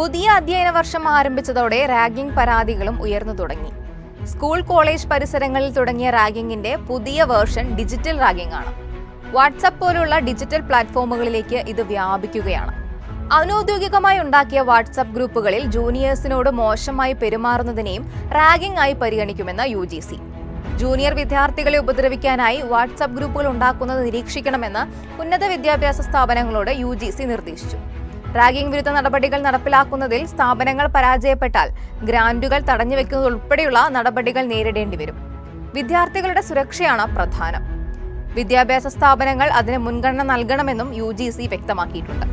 പുതിയ അധ്യയന വർഷം ആരംഭിച്ചതോടെ റാഗിംഗ് പരാതികളും ഉയർന്നു തുടങ്ങി. സ്കൂൾ കോളേജ് പരിസരങ്ങളിൽ തുടങ്ങിയ റാഗിങ്ങിന്റെ പുതിയ വേർഷൻ ഡിജിറ്റൽ റാഗിംഗ് ആണ്. വാട്സപ്പ് പോലുള്ള ഡിജിറ്റൽ പ്ലാറ്റ്ഫോമുകളിലേക്ക് ഇത് വ്യാപിക്കുകയാണ്. അനൌദ്യോഗികമായി ഉണ്ടാക്കിയ വാട്സപ്പ് ഗ്രൂപ്പുകളിൽ ജൂനിയേഴ്സിനോട് മോശമായി പെരുമാറുന്നതിനെയും റാഗിംഗ് ആയി പരിഗണിക്കുമെന്ന് യു ജി സി ജൂനിയർ വിദ്യാർത്ഥികളെ ഉപദ്രവിക്കാനായി വാട്സപ്പ് ഗ്രൂപ്പുകൾ ഉണ്ടാക്കുന്നത് നിരീക്ഷിക്കണമെന്ന് ഉന്നത വിദ്യാഭ്യാസ സ്ഥാപനങ്ങളോട് യു നിർദ്ദേശിച്ചു. റാഗിംഗ് വിരുദ്ധ നടപടികൾ നടപ്പിലാക്കുന്നതിൽ സ്ഥാപനങ്ങൾ പരാജയപ്പെട്ടാൽ ഗ്രാന്റുകൾ തടഞ്ഞുവെക്കുന്നതുൾപ്പെടെയുള്ള നടപടികൾ നേരിടേണ്ടി വരും. വിദ്യാർത്ഥികളുടെ സുരക്ഷയാണ് പ്രധാനം. വിദ്യാഭ്യാസ സ്ഥാപനങ്ങൾ അതിന് മുൻഗണന നൽകണമെന്നും യു ജി സി വ്യക്തമാക്കിയിട്ടുണ്ട്.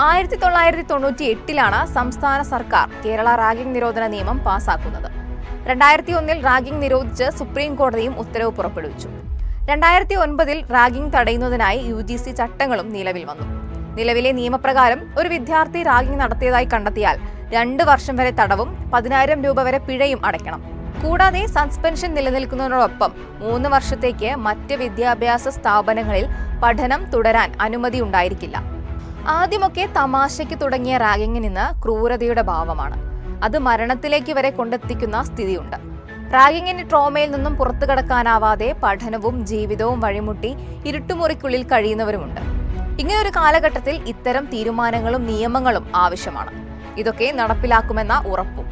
ആയിരത്തി തൊള്ളായിരത്തി തൊണ്ണൂറ്റി എട്ടിലാണ് സംസ്ഥാന സർക്കാർ കേരള റാഗിംഗ് നിരോധന നിയമം പാസാക്കുന്നത്. രണ്ടായിരത്തി ഒന്നിൽ റാഗിംഗ് നിരോധിച്ച് സുപ്രീം കോടതിയും ഉത്തരവ് പുറപ്പെടുവിച്ചു. രണ്ടായിരത്തി ഒൻപതിൽ റാഗിംഗ് തടയുന്നതിനായി യു ചട്ടങ്ങളും നിലവിൽ വന്നു. നിലവിലെ നിയമപ്രകാരം ഒരു വിദ്യാർത്ഥി റാഗിംഗ് നടത്തിയതായി കണ്ടെത്തിയാൽ രണ്ട് വർഷം വരെ തടവും പതിനായിരം രൂപ വരെ പിഴയും അടയ്ക്കണം. കൂടാതെ സസ്പെൻഷൻ നിലനിൽക്കുന്നതിനോടൊപ്പം മൂന്ന് വർഷത്തേക്ക് മറ്റ് വിദ്യാഭ്യാസ സ്ഥാപനങ്ങളിൽ പഠനം തുടരാൻ അനുമതി ഉണ്ടായിരിക്കില്ല. ആദ്യമൊക്കെ തമാശയ്ക്ക് തുടങ്ങിയ റാഗിംഗിൽ നിന്ന് ക്രൂരതയുടെ ഭാവമാണ്. അത് മരണത്തിലേക്ക് വരെ കൊണ്ടെത്തിക്കുന്ന സ്ഥിതിയുണ്ട്. റാഗിങ്ങിന്റെ ട്രോമയിൽ നിന്നും പുറത്തു കടക്കാനാവാതെ പഠനവും ജീവിതവും വഴിമുട്ടി ഇരുട്ടുമുറിക്കുള്ളിൽ കഴിയുന്നവരുമുണ്ട്. ഇങ്ങനൊരു കാലഘട്ടത്തിൽ ഇത്തരം തീരുമാനങ്ങളും നിയമങ്ങളും ആവശ്യമാണ്. ഇതൊക്കെ നടപ്പിലാക്കുമെന്ന ഉറപ്പും.